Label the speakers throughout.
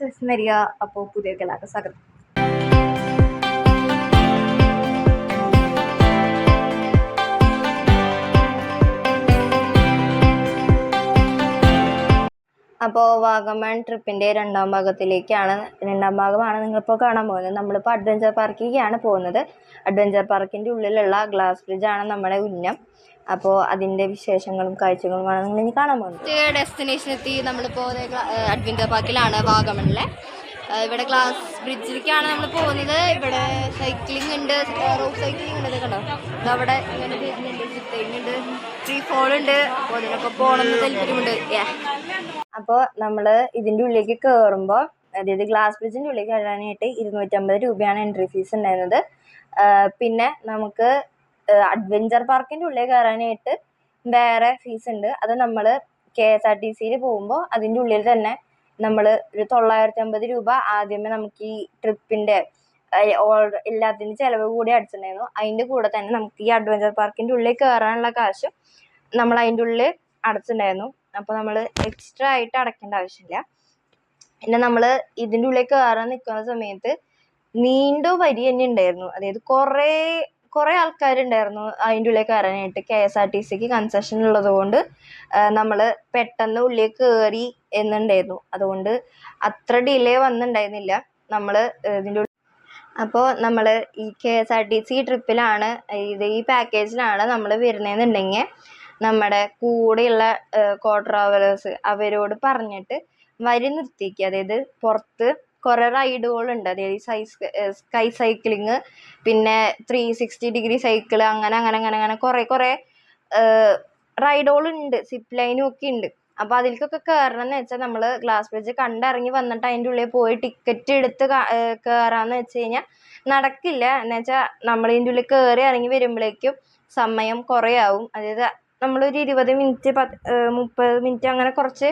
Speaker 1: Guys വരിക അപ്പോൾ പുതിയ എല്ലാവർക്കും സ്വാഗതം. അപ്പോൾ വാഗമൺ ട്രിപ്പിന്റെ രണ്ടാം ഭാഗത്തിലേക്കാണ് രണ്ടാം ഭാഗമാണ് നിങ്ങളിപ്പോൾ കാണാൻ പോകുന്നത്. നമ്മളിപ്പോൾ അഡ്വഞ്ചർ പാർക്കിലേക്കാണ് പോകുന്നത്. അഡ്വഞ്ചർ പാർക്കിന്റെ ഉള്ളിലുള്ള ഗ്ലാസ് ബ്രിഡ്ജാണ് നമ്മുടെ ഉന്നം. അപ്പോൾ അതിന്റെ വിശേഷങ്ങളും കാഴ്ചകളുമാണ് നിങ്ങൾ ഇനി കാണാൻ പോകുന്നത് ഡെസ്റ്റിനേഷൻ എത്തി നമ്മളിപ്പോൾ അഡ്വഞ്ചർ പാർക്കിലാണ് വാഗമണിലെ. ഇവിടെ ഗ്ലാസ് ബ്രിഡ്ജിലേക്കാണ് നമ്മൾ പോകുന്നത്. ഇവിടെ സൈക്ലിംഗ് ഉണ്ട് റോഡ് സൈക്ലിംഗ് ഉണ്ട് കണ്ടോ? അവിടെ ഇങ്ങനെ ഉണ്ട് ഫ്രീ ഫോൾ ഉണ്ട്. അപ്പോൾ അതിനൊക്കെ പോകണമെന്ന് താല്പര്യമുണ്ട്. അപ്പോൾ നമ്മൾ ഇതിന്റെ ഉള്ളിലേക്ക് കയറുമ്പോൾ അതായത് ഗ്ലാസ് ബ്രിഡ്ജിന്റെ ഉള്ളിലേക്ക് കയറാനായിട്ട് ഇരുന്നൂറ്റമ്പത് രൂപയാണ് എൻട്രി ഫീസ് ഉണ്ടായിരുന്നത്. പിന്നെ നമുക്ക് അഡ്വഞ്ചർ പാർക്കിന്റെ ഉള്ളിൽ കയറാനായിട്ട് വേറെ ഫീസ് ഉണ്ട്. അത് നമ്മൾ കെ എസ് ആർ ടി സിയിൽ പോകുമ്പോൾ അതിന്റെ ഉള്ളിൽ തന്നെ നമ്മൾ ഒരു തൊള്ളായിരത്തി അമ്പത് രൂപ ആദ്യമേ നമുക്ക് ഈ ട്രിപ്പിന്റെ എല്ലാത്തിന്റെ ചിലവ് കൂടി അടിച്ചിട്ടുണ്ടായിരുന്നു. അതിന്റെ കൂടെ തന്നെ നമുക്ക് ഈ അഡ്വഞ്ചർ പാർക്കിന്റെ ഉള്ളിൽ കയറാനുള്ള കാശും നമ്മൾ അതിന്റെ ഉള്ളിൽ അടച്ചിട്ടുണ്ടായിരുന്നു. അപ്പോൾ നമ്മൾ എക്സ്ട്രാ ആയിട്ട് അടക്കേണ്ട ആവശ്യമില്ല. പിന്നെ നമ്മൾ ഇതിന്റെ ഉള്ളിൽ കയറാൻ നിൽക്കുന്ന സമയത്ത് നീണ്ട വരി തന്നെ ഉണ്ടായിരുന്നു. അതായത് കുറേ കുറേ ആൾക്കാരുണ്ടായിരുന്നു അതിന്റെ ഉള്ളിൽ കയറാനായിട്ട് കെ എസ് ആർ ടി സിക്ക് കൺസെഷൻ ഉള്ളത് കൊണ്ട് നമ്മൾ പെട്ടെന്ന് ഉള്ളിൽ കയറി എന്നുണ്ടായിരുന്നു. അതുകൊണ്ട് അത്ര ഡിലേ വന്നിട്ടുണ്ടായിരുന്നില്ല. നമ്മൾ ഇതിന്റെ അപ്പോൾ നമ്മൾ ഈ K S R T C ട്രിപ്പിലാണ് ഇത് ഈ പാക്കേജിലാണ് നമ്മൾ വരുന്നതെന്നുണ്ടെങ്കിൽ നമ്മുടെ കൂടെയുള്ള കോ ട്രാവലേഴ്സ് അവരോട് പറഞ്ഞിട്ട് വരി നിർത്തിക്കുക അതായത് പുറത്ത് കുറേ റൈഡുകളുണ്ട് അതായത് സ്കൈ സൈക്ലിങ് പിന്നെ ത്രീ സിക്സ്റ്റി ഡിഗ്രി സൈക്കിൾ അങ്ങനെ അങ്ങനെ അങ്ങനെ അങ്ങനെ കുറേ കുറേ റൈഡുകളുണ്ട് സിപ്പ് ലൈനും ഒക്കെ ഉണ്ട്. അപ്പോൾ അതിലേക്കൊക്കെ കയറണം എന്ന് വെച്ചാൽ നമ്മൾ ഗ്ലാസ് ബ്രിഡ്ജ് കണ്ടിറങ്ങി വന്നിട്ട് അതിന്റെ ഉള്ളിൽ പോയി ടിക്കറ്റ് എടുത്ത് കയറാമെന്ന് വെച്ച് കഴിഞ്ഞാൽ നടക്കില്ല. എന്ന് വെച്ചാൽ നമ്മൾ ഉള്ളിൽ കയറി ഇറങ്ങി വരുമ്പോഴേക്കും സമയം കുറേ ആവും. അതായത് നമ്മളൊരു ഇരുപത് മിനിറ്റ് പത്ത് മുപ്പത് മിനിറ്റ് അങ്ങനെ കുറച്ച്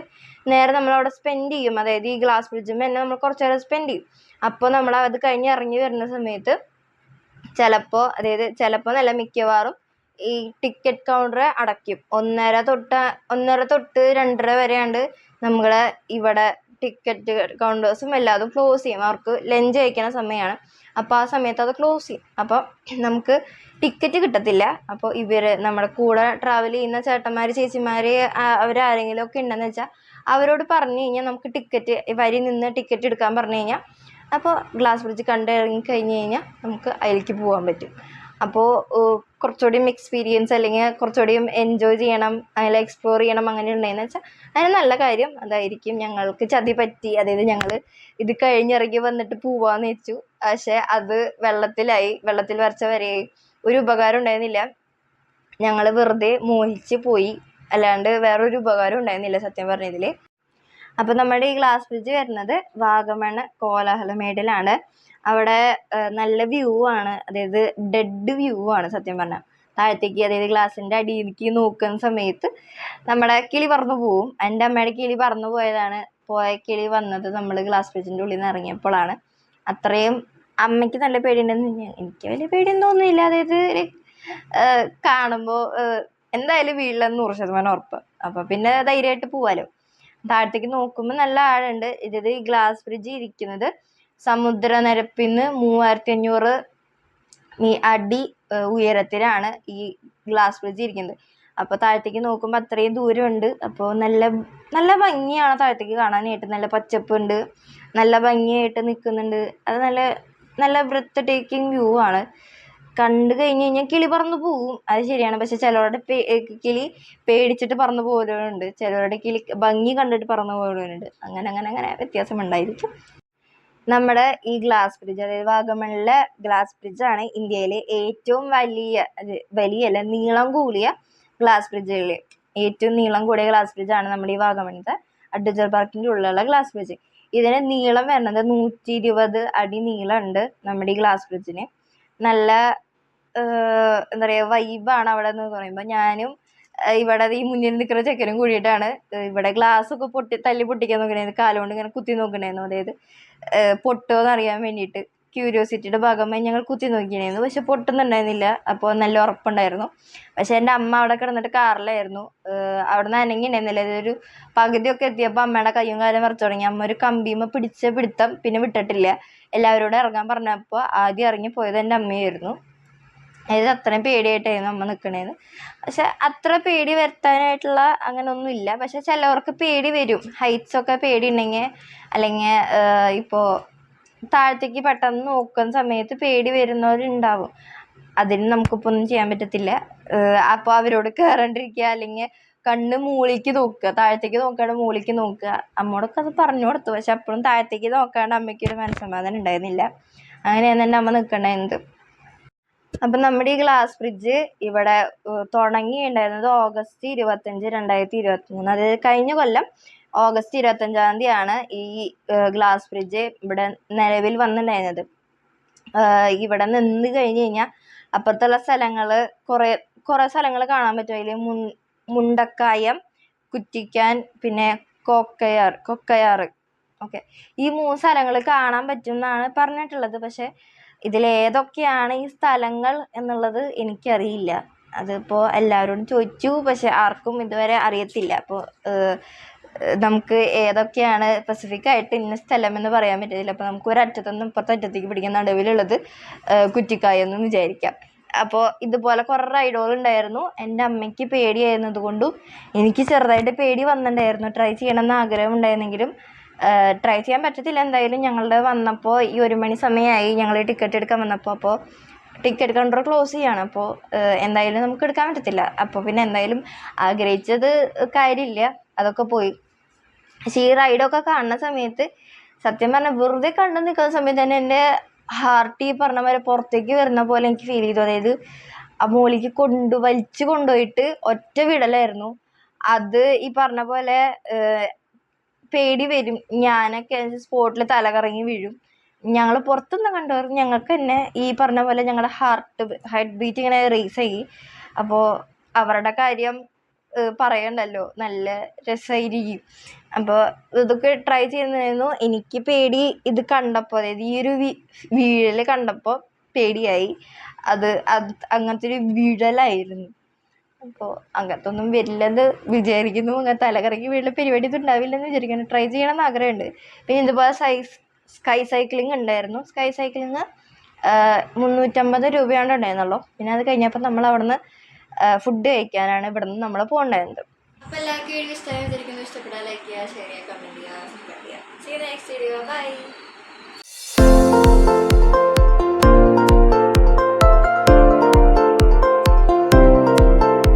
Speaker 1: നേരം നമ്മളവിടെ സ്പെൻഡ് ചെയ്യും. അതായത് ഈ ഗ്ലാസ് ബ്രിഡ്ജിൽ തന്നെ നമ്മൾ കുറച്ച് നേരം സ്പെൻഡ് ചെയ്യും. അപ്പോൾ നമ്മൾ അത് കഴിഞ്ഞ് ഇറങ്ങി വരുന്ന സമയത്ത് ചിലപ്പോൾ അതായത് ചിലപ്പോൾ നല്ല മിക്കവാറും ഈ ടിക്കറ്റ് കൗണ്ടർ അടയ്ക്കും. ഒന്നര തൊട്ട് ഒന്നര തൊട്ട് രണ്ടര വരെയാണ്ട് നമ്മളെ ഇവിടെ ടിക്കറ്റ് കൗണ്ടേഴ്സും എല്ലാതും ക്ലോസ് ചെയ്യും. അവർക്ക് ലഞ്ച് കഴിക്കുന്ന സമയമാണ് അപ്പോൾ ആ സമയത്ത് അത് ക്ലോസ് ചെയ്യും. അപ്പോൾ നമുക്ക് ടിക്കറ്റ് കിട്ടത്തില്ല. അപ്പോൾ ഇവർ നമ്മുടെ കൂടെ ട്രാവൽ ചെയ്യുന്ന ചേട്ടന്മാർ ചേച്ചിമാർ അവരാരെങ്കിലും ഒക്കെ ഉണ്ടെന്ന് വെച്ചാൽ അവരോട് പറഞ്ഞു കഴിഞ്ഞാൽ നമുക്ക് ടിക്കറ്റ് വരി നിന്ന് ടിക്കറ്റ് എടുക്കാൻ പറഞ്ഞു കഴിഞ്ഞാൽ അപ്പോൾ ഗ്ലാസ് ബ്രിഡ്ജ് കണ്ടിറങ്ങി കഴിഞ്ഞ് കഴിഞ്ഞാൽ നമുക്ക് അതിലേക്ക് പോകാൻ പറ്റും. അപ്പോൾ കുറച്ചുകൂടിയും എക്സ്പീരിയൻസ് അല്ലെങ്കിൽ കുറച്ചുകൂടിയും എൻജോയ് ചെയ്യണം അതിൽ എക്സ്പ്ലോർ ചെയ്യണം അങ്ങനെ ഉണ്ടെന്ന് വെച്ചാൽ അതിന് നല്ല കാര്യം. അതായിരിക്കും ഞങ്ങൾക്ക് ചതി പറ്റി. അതായത് ഞങ്ങൾ ഇത് കഴിഞ്ഞിറങ്ങി വന്നിട്ട് പോവാന്ന് വെച്ചു പക്ഷേ അത് വെള്ളത്തിലായി. വെള്ളത്തിൽ വരച്ച വരെ ഒരു ഉപകാരം ഉണ്ടായിരുന്നില്ല. ഞങ്ങൾ വെറുതെ മോഹിച്ച് പോയി. അല്ലാണ്ട് വേറൊരു ഉപകാരം ഉണ്ടായിരുന്നില്ല സത്യം പറഞ്ഞതിൽ അപ്പോൾ നമ്മുടെ ഈ ഗ്ലാസ് ബ്രിഡ്ജ് വരുന്നത് വാഗമണ് കോലാഹലമേടിലാണ് അവിടെ നല്ല വ്യൂ ആണ്. അതായത് ഡെഡ് വ്യൂ ആണ് സത്യം പറഞ്ഞാൽ താഴത്തേക്ക് അതായത് ഗ്ലാസിന്റെ അടിയിലേക്ക് നോക്കുന്ന സമയത്ത് നമ്മുടെ കിളി പറന്നു പോവും. എന്റെ അമ്മയുടെ കിളി പറന്നു പോയതാണ്. പോയ കിളി വന്നത് നമ്മൾ ഗ്ലാസ് ബ്രിഡ്ജിന്റെ ഉള്ളിൽ നിന്ന് ഇറങ്ങിയപ്പോഴാണ് അത്രയും അമ്മയ്ക്ക് നല്ല പേടിയുണ്ടെന്ന് എനിക്ക് വലിയ പേടിയൊന്നും തോന്നുന്നില്ല. അതായത് കാണുമ്പോൾ എന്തായാലും വീട്ടിലെന്ന് നൂറ് ശതമാനം ഉറപ്പ്. അപ്പോൾ പിന്നെ ധൈര്യമായിട്ട് പോവാലോ. താഴത്തേക്ക് നോക്കുമ്പോൾ നല്ല ആഴമുണ്ട് ഇത് ഈ ഗ്ലാസ് ബ്രിഡ്ജ് ഇരിക്കുന്നത്. സമുദ്രനിരപ്പിൽ നിന്ന് മൂവായിരത്തി അഞ്ഞൂറ് മീ അടി ഉയരത്തിലാണ് ഈ ഗ്ലാസ് ബ്രിഡ്ജ് ഇരിക്കുന്നത്. അപ്പോൾ താഴത്തേക്ക് നോക്കുമ്പോൾ അത്രയും ദൂരമുണ്ട്. അപ്പോൾ നല്ല നല്ല ഭംഗിയാണ് താഴത്തേക്ക് കാണാനായിട്ട്. നല്ല പച്ചപ്പുണ്ട്. നല്ല ഭംഗിയായിട്ട് നിൽക്കുന്നുണ്ട് അത് നല്ല നല്ല ബ്രത്ത് ടേക്കിംഗ് വ്യൂ ആണ്. കണ്ടു കഴിഞ്ഞ് കഴിഞ്ഞാൽ കിളി പറന്നു പോവും. അത് ശരിയാണ്. പക്ഷെ ചിലവരുടെ കിളി പേടിച്ചിട്ട് പറന്നു പോകുന്നവരുണ്ട് ചിലവരുടെ കിളി ഭംഗി കണ്ടിട്ട് പറന്നു പോകുന്നവരുണ്ട് അങ്ങനെ അങ്ങനെ അങ്ങനെ വ്യത്യാസം ഉണ്ടായിരിക്കും. നമ്മുടെ ഈ ഗ്ലാസ് ബ്രിഡ്ജ് അതായത് വാഗമണിലെ ഗ്ലാസ് ബ്രിഡ്ജാണ് ഇന്ത്യയിലെ ഏറ്റവും വലിയ വലിയ വലിയല്ല നീളം കൂടിയ ഗ്ലാസ് ബ്രിഡ്ജുകളിൽ ഏറ്റവും നീളം കൂടിയ ഗ്ലാസ് ബ്രിഡ്ജാണ് നമ്മുടെ ഈ വാഗമണിത്തെ അഡ്വഞ്ചർ പാർക്കിന്റെ ഉള്ളിലുള്ള ഗ്ലാസ് ബ്രിഡ്ജ് ഇതിന് നീളം വരുന്നത് നൂറ്റി ഇരുപത് അടി നീളമുണ്ട് നമ്മുടെ ഈ ഗ്ലാസ് ബ്രിഡ്ജിന് നല്ല എന്താ പറയുക വൈബാണ് അവിടെ എന്ന് പറയുമ്പോൾ ഞാനും ഇവിടെ ഈ മുന്നിൽ നിൽക്കുന്ന ചെക്കനും കൂടിയിട്ടാണ്. ഇവിടെ ഗ്ലാസ് ഒക്കെ പൊട്ടി തല്ലി പൊട്ടിക്കാൻ നോക്കണേന്ന് കാലുകൊണ്ട് ഇങ്ങനെ കുത്തി നോക്കണേന്നു. അതായത് പൊട്ടുമോ എന്ന് അറിയാൻ വേണ്ടിയിട്ട് ക്യൂരിയോസിറ്റിയുടെ ഭാഗമായി ഞങ്ങൾ കുത്തി നോക്കിയിരുന്നു പക്ഷെ പൊട്ടുന്നുണ്ടായിരുന്നില്ല. അപ്പോൾ നല്ല ഉറപ്പുണ്ടായിരുന്നു. പക്ഷെ എന്റെ അമ്മ അവിടെ കിടന്നിട്ട് കാറിലായിരുന്നു. അവിടെ നിന്ന് അനങ്ങിണ്ടായിരുന്നില്ല. ഇതൊരു പകുതിയൊക്കെ എത്തിയപ്പോൾ അമ്മയുടെ കയ്യും കാലും വിറച്ചു തുടങ്ങി. അമ്മ ഒരു കമ്പിയുമ്മ പിടിച്ച പിടുത്തം പിന്നെ വിട്ടിട്ടില്ല. എല്ലാവരോടും ഇറങ്ങാൻ പറഞ്ഞപ്പോൾ ആദ്യം ഇറങ്ങി പോയത് എന്റെ അമ്മയായിരുന്നു. അതായത് അത്രയും പേടിയായിട്ടായിരുന്നു അമ്മ നിൽക്കണേന്ന് പക്ഷെ അത്ര പേടി വരുത്താനായിട്ടുള്ള അങ്ങനെ ഒന്നുമില്ല പക്ഷെ ചിലവർക്ക് പേടി വരും. ഹൈറ്റ്സ് ഒക്കെ പേടി ഉണ്ടെങ്കിൽ അല്ലെങ്കിൽ ഇപ്പോൾ താഴത്തേക്ക് പെട്ടെന്ന് നോക്കുന്ന സമയത്ത് പേടി വരുന്നവരുണ്ടാവും. അതിന് നമുക്കിപ്പോൾ ഒന്നും ചെയ്യാൻ പറ്റത്തില്ല. അപ്പോൾ അവരോട് കയറാണ്ടിരിക്കുക അല്ലെങ്കിൽ കണ്ണ് മൂളിക്ക് നോക്കുക. താഴത്തേക്ക് നോക്കാണ്ട് മൂളിക്ക് നോക്കുക. അമ്മോടൊക്കെ അത് പറഞ്ഞു കൊടുത്തു. പക്ഷെ അപ്പോഴും താഴത്തേക്ക് നോക്കാണ്ട് അമ്മയ്ക്കൊരു മനസ്സമാധാനം ഉണ്ടായിരുന്നില്ല. അങ്ങനെയാണ് എന്റെ അമ്മ നിൽക്കണ്ടായിരുന്നത് അപ്പം നമ്മുടെ ഈ ഗ്ലാസ് ഫ്രിഡ്ജ് ഇവിടെ തുടങ്ങിയിട്ടുണ്ടായിരുന്നത് ഓഗസ്റ്റ് ഇരുപത്തഞ്ച് രണ്ടായിരത്തി ഇരുപത്തി മൂന്ന് അതായത് കഴിഞ്ഞ കൊല്ലം ഓഗസ്റ്റ് ഇരുപത്തഞ്ചാം തീയതിയാണ് ഈ ഗ്ലാസ് ഫ്രിഡ്ജ് ഇവിടെ നിലവിൽ വന്നിട്ടുണ്ടായിരുന്നത്. ഇവിടെ നിന്ന് കഴിഞ്ഞ് കഴിഞ്ഞാൽ അപ്പുറത്തുള്ള സ്ഥലങ്ങൾ കുറേ കുറേ സ്ഥലങ്ങൾ കാണാൻ പറ്റും. അതിൽ മുണ്ടക്കായം കുറ്റിക്കാൻ പിന്നെ കൊക്കയാർ കൊക്കയാർ ഓക്കെ. ഈ മൂന്ന് സ്ഥലങ്ങൾ കാണാൻ പറ്റും എന്നാണ് പറഞ്ഞിട്ടുള്ളത്. പക്ഷെ ഇതിലേതൊക്കെയാണ് ഈ സ്ഥലങ്ങൾ എന്നുള്ളത് എനിക്കറിയില്ല. അതിപ്പോൾ എല്ലാവരോടും ചോദിച്ചു. പക്ഷെ ആർക്കും ഇതുവരെ അറിയത്തില്ല. അപ്പോൾ നമുക്ക് ഏതൊക്കെയാണ് സ്പെസിഫിക് ആയിട്ട് ഇന്ന സ്ഥലം എന്ന് പറയാൻ പറ്റത്തില്ല. അപ്പോൾ നമുക്ക് ഒരു അറ്റത്തുനിന്ന് ഇപ്പുറത്തെ അറ്റത്തേക്ക് പിടിക്കുന്ന നടുവിലുള്ളത് കുറ്റിക്കായ കുറ്റിക്കായെന്ന് വിചാരിക്കാം. അപ്പോൾ ഇതുപോലെ കുറേ റൈഡുകൾ ഉണ്ടായിരുന്നു. എന്റെ അമ്മയ്ക്ക് പേടിയായിരുന്നത് കൊണ്ടും എനിക്ക് ചെറുതായിട്ട് പേടി വന്നിട്ടുണ്ടായിരുന്നു. ട്രൈ ചെയ്യണമെന്ന് ആഗ്രഹം ഉണ്ടായിരുന്നെങ്കിലും ട്രൈ ചെയ്യാൻ പറ്റത്തില്ല. എന്തായാലും ഞങ്ങളുടെ വന്നപ്പോൾ ഈ ഒരു മണി സമയമായി ഞങ്ങൾ ടിക്കറ്റ് എടുക്കാൻ വന്നപ്പോൾ അപ്പോൾ ടിക്കറ്റ് കൗണ്ടർ ക്ലോസ് ചെയ്യാണ്. അപ്പോൾ എന്തായാലും നമുക്ക് എടുക്കാൻ പറ്റത്തില്ല. അപ്പോൾ പിന്നെ എന്തായാലും ആഗ്രഹിച്ചത് കാര്യമില്ല. അതൊക്കെ പോയി. പക്ഷേ ഈ റൈഡൊക്കെ കാണുന്ന സമയത്ത് സത്യം പറഞ്ഞാൽ വെറുതെ കണ്ടു നിൽക്കുന്ന സമയത്ത് തന്നെ എന്റെ ഹാർട്ട് ഈ പറഞ്ഞ പോലെ പുറത്തേക്ക് വരുന്ന പോലെ എനിക്ക് ഫീൽ ചെയ്തു. അതായത് ആ മോളിക്ക് കൊണ്ട് വലിച്ചു കൊണ്ടുപോയിട്ട് ഒറ്റ വിടലായിരുന്നു. അത് ഈ പറഞ്ഞ പോലെ പേടി വരും. ഞാനൊക്കെ സ്പോട്ടിൽ തലകറങ്ങി വീഴും. ഞങ്ങൾ പുറത്തുനിന്ന് കണ്ടവർ ഞങ്ങൾക്ക് തന്നെ ഈ പറഞ്ഞ പോലെ ഞങ്ങളുടെ ഹാർട്ട് ഹെഡ് ബീറ്റ് ഇങ്ങനെ റേസ് ആയി. അപ്പോൾ അവരുടെ കാര്യം പറയണ്ടല്ലോ. നല്ല രസമായിരിക്കും അപ്പോൾ ഇതൊക്കെ ട്രൈ ചെയ്യുന്നതായിരുന്നു എനിക്ക് പേടി ഇത് കണ്ടപ്പോൾ അതായത് ഈ ഒരു വീഴൽ കണ്ടപ്പോൾ പേടിയായി. അത് അങ്ങനത്തെ ഒരു വീഴലായിരുന്നു. അപ്പോൾ അങ്ങനത്തെ ഒന്നും വരില്ലെന്ന് വിചാരിക്കുന്നു. അങ്ങനെ തലകറങ്ങി വീട്ടിൽ പരിപാടി ഒന്നും ഉണ്ടാവില്ലെന്ന് വിചാരിക്കുന്നു. ട്രൈ ചെയ്യണമെന്ന് ആഗ്രഹമുണ്ട്. പിന്നെ ഇതുപോലെ സൈസ് സ്കൈ സൈക്ലിംഗ് ഉണ്ടായിരുന്നു. സ്കൈ സൈക്ലിംഗ് മുന്നൂറ്റമ്പത് രൂപയാണ് ഉണ്ടായിരുന്നുള്ളൂ. പിന്നെ അത് കഴിഞ്ഞപ്പോൾ നമ്മൾ അവിടുന്ന് ഫുഡ് കഴിക്കാനാണ് ഇവിടുന്ന് നമ്മൾ പോകണ്ടായിരുന്നത്. അപ്പോൾ എല്ലാവർക്കും ഇഷ്ടമായി ഇഷ്ടപ്പെട്ടാൽ ലൈക്ക് ചെയ്യുക ഷെയർ ചെയ്യുക കമന്റ് ചെയ്യുക സബ്സ്ക്രൈബ് ചെയ്യുക. Next video bye